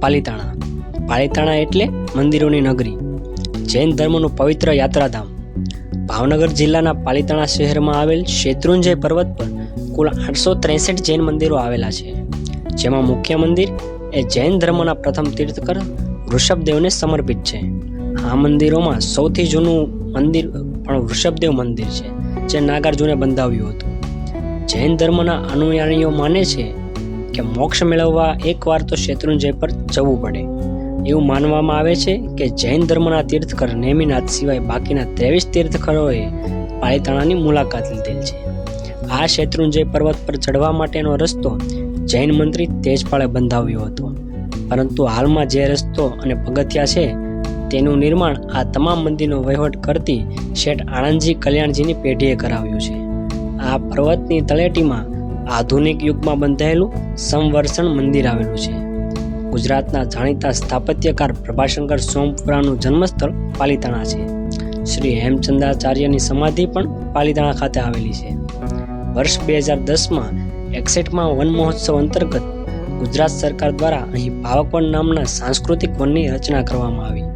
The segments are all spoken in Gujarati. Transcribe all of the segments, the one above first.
પાલિતાણા. પાલિતાણા એટલે મંદિરોની નગરી. જૈન ધર્મનું પવિત્ર યાત્રાધામ. ભાવનગર જિલ્લાના પાલિતાણા શહેરમાં આવેલ શેત્રુંજય પર્વત પર કુલ આઠસો ત્રેસઠ જૈન મંદિરો આવેલા છે. જેમાં મુખ્ય મંદિર એ જૈન ધર્મના પ્રથમ તીર્થકર વૃષભદેવને સમર્પિત છે. આ મંદિરોમાં સૌથી જૂનું મંદિર પણ વૃષભદેવ મંદિર છે, જે નાગાર્જુને બંધાવ્યું હતું. જૈન ધર્મના અનુયાયીઓ માને છે કે મોક્ષ મેળવવા એકવાર તો શેત્રુંજય પર જવું પડે. એવું માનવામાં આવે છે કે જૈન ધર્મના તીર્થકર નેમિનાથ સિવાય બાકીના ત્રેવીસ તીર્થકરોએ પાલિતાણાની મુલાકાત લીધેલ છે. આ શેત્રુંજય પર્વત પર ચડવા માટેનો રસ્તો જૈન મંત્રી તેજપાળે બંધાવ્યો હતો. પરંતુ હાલમાં જે રસ્તો અને પગથિયા છે તેનું નિર્માણ આ તમામ મંદિરનો વહીવટ કરતી શેઠ આણંદજી કલ્યાણજીની પેઢીએ કરાવ્યું છે. આ પર્વતની તળેટીમાં આધુનિક યુગમાં બંધાયેલું સંવર્ષણ મંદિર આવેલું છે. ગુજરાતના જાણીતા સ્થાપત્યકાર પ્રભાશંકર સોમપુરાનું જન્મસ્થળ પાલિતાણા છે. શ્રી હેમચંદ્રાચાર્યની સમાધિ પણ પાલિતાણા ખાતે આવેલી છે. વર્ષ બે હજાર દસમાં એકસઠમાં વન મહોત્સવ અંતર્ગત ગુજરાત સરકાર દ્વારા અહીં ભાવકવન નામના સાંસ્કૃતિક વનની રચના કરવામાં આવી.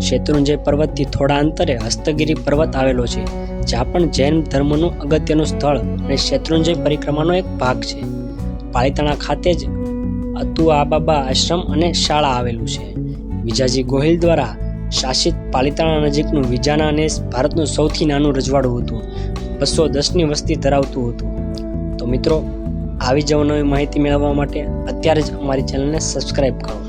શેત્રુંજય પર્વતથી થોડા અંતરે હસ્તગીરી પર્વત આવેલો છે, જ્યાં પણ જૈન ધર્મનું અગત્યનું સ્થળ અને શેત્રુંજય પરિક્રમાનો એક ભાગ છે. પાલિતાણા ખાતે જ અતુ આબાબા આશ્રમ અને શાળા આવેલું છે. વિજાજી ગોહિલ દ્વારા શાસિત પાલિતાણા નજીકનું વિજાના નેસ ભારતનું સૌથી નાનું રજવાડું હતું. બસો દસની વસ્તી ધરાવતું હતું. તો મિત્રો, આવી જ માહિતી મેળવવા માટે અત્યારે જ અમારી ચેનલને સબસ્ક્રાઈબ કરો.